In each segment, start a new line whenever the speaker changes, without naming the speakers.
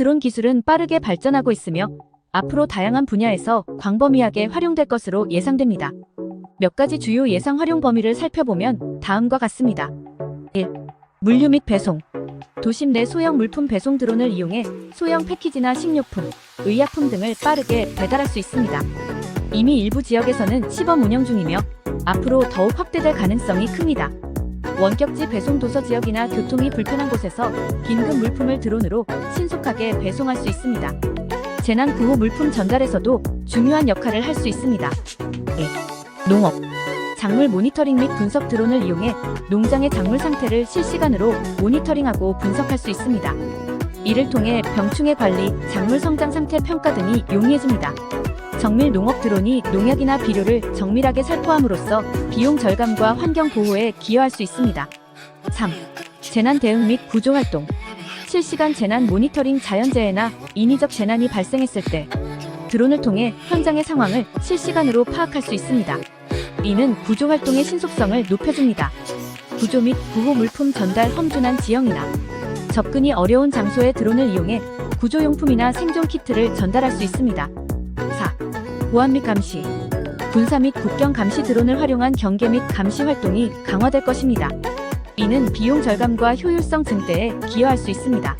드론 기술은 빠르게 발전하고 있으며 앞으로 다양한 분야에서 광범위하게 활용될 것으로 예상됩니다. 몇 가지 주요 예상 활용 범위를 살펴보면 다음과 같습니다. 1. 물류 및 배송. 도심 내 소형 물품 배송 드론을 이용해 소형 패키지나 식료품, 의약품 등을 빠르게 배달할 수 있습니다. 이미 일부 지역에서는 시범 운영 중이며 앞으로 더욱 확대될 가능성이 큽니다. 원격지 배송 도서 지역이나 교통이 불편한 곳에서 긴급 물품을 드론으로 신속하게 배송할 수 있습니다. 재난 구호 물품 전달에서도 중요한 역할을 할 수 있습니다. 2. 농업. 작물 모니터링 및 분석 드론을 이용해 농장의 작물 상태를 실시간으로 모니터링하고 분석할 수 있습니다. 이를 통해 병충해 관리, 작물 성장 상태 평가 등이 용이해집니다. 정밀 농업 드론이 농약이나 비료를 정밀하게 살포함으로써 비용 절감과 환경 보호에 기여할 수 있습니다. 3. 재난 대응 및 구조 활동. 실시간 재난 모니터링 자연재해나 인위적 재난이 발생했을 때 드론을 통해 현장의 상황을 실시간으로 파악할 수 있습니다. 이는 구조 활동의 신속성을 높여줍니다. 구조 및 구호 물품 전달 험준한 지형이나 접근이 어려운 장소에 드론을 이용해 구조용품이나 생존 키트를 전달할 수 있습니다. 4. 보안 및 감시. 군사 및 국경 감시 드론을 활용한 경계 및 감시 활동이 강화될 것입니다. 이는 비용 절감과 효율성 증대에 기여할 수 있습니다.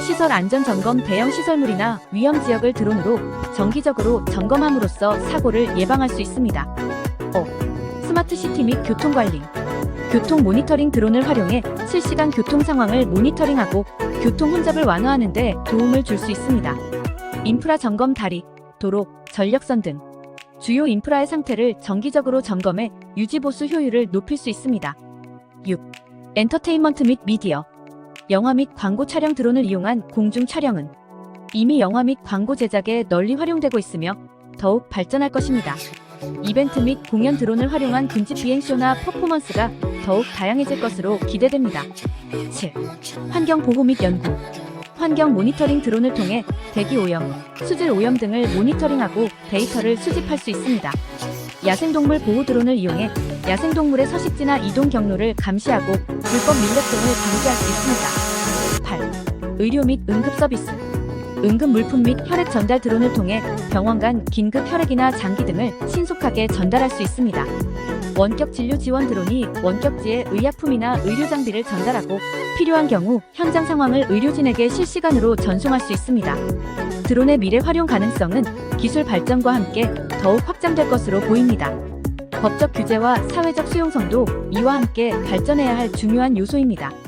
시설 안전 점검 대형 시설물이나 위험 지역을 드론으로 정기적으로 점검함으로써 사고를 예방할 수 있습니다. 5. 스마트 시티 및 교통 관리. 교통 모니터링 드론을 활용해 실시간 교통 상황을 모니터링하고 교통 혼잡을 완화하는 데 도움을 줄 수 있습니다. 인프라 점검 다리, 도로, 전력선 등 주요 인프라의 상태를 정기적으로 점검해 유지 보수 효율을 높일 수 있습니다. 6. 엔터테인먼트 및 미디어. 영화 및 광고 촬영 드론을 이용한 공중 촬영은 이미 영화 및 광고 제작에 널리 활용되고 있으며 더욱 발전할 것입니다. 이벤트 및 공연 드론을 활용한 군집 비행쇼나 퍼포먼스가 더욱 다양해질 것으로 기대됩니다. 7. 환경 보호 및 연구. 환경 모니터링 드론을 통해 대기 오염, 수질 오염 등을 모니터링하고 데이터를 수집할 수 있습니다. 야생동물 보호 드론을 이용해 야생동물의 서식지나 이동 경로를 감시하고 불법 밀렵 등을 방지할 수 있습니다. 8. 의료 및 응급 서비스. 응급 물품 및 혈액 전달 드론을 통해 병원 간 긴급 혈액이나 장기 등을 신속하게 전달할 수 있습니다. 원격 진료 지원 드론이 원격지에 의약품이나 의료 장비를 전달하고 필요한 경우 현장 상황을 의료진에게 실시간으로 전송할 수 있습니다. 드론의 미래 활용 가능성은 기술 발전과 함께 더욱 확장될 것으로 보입니다. 법적 규제와 사회적 수용성도 이와 함께 발전해야 할 중요한 요소입니다.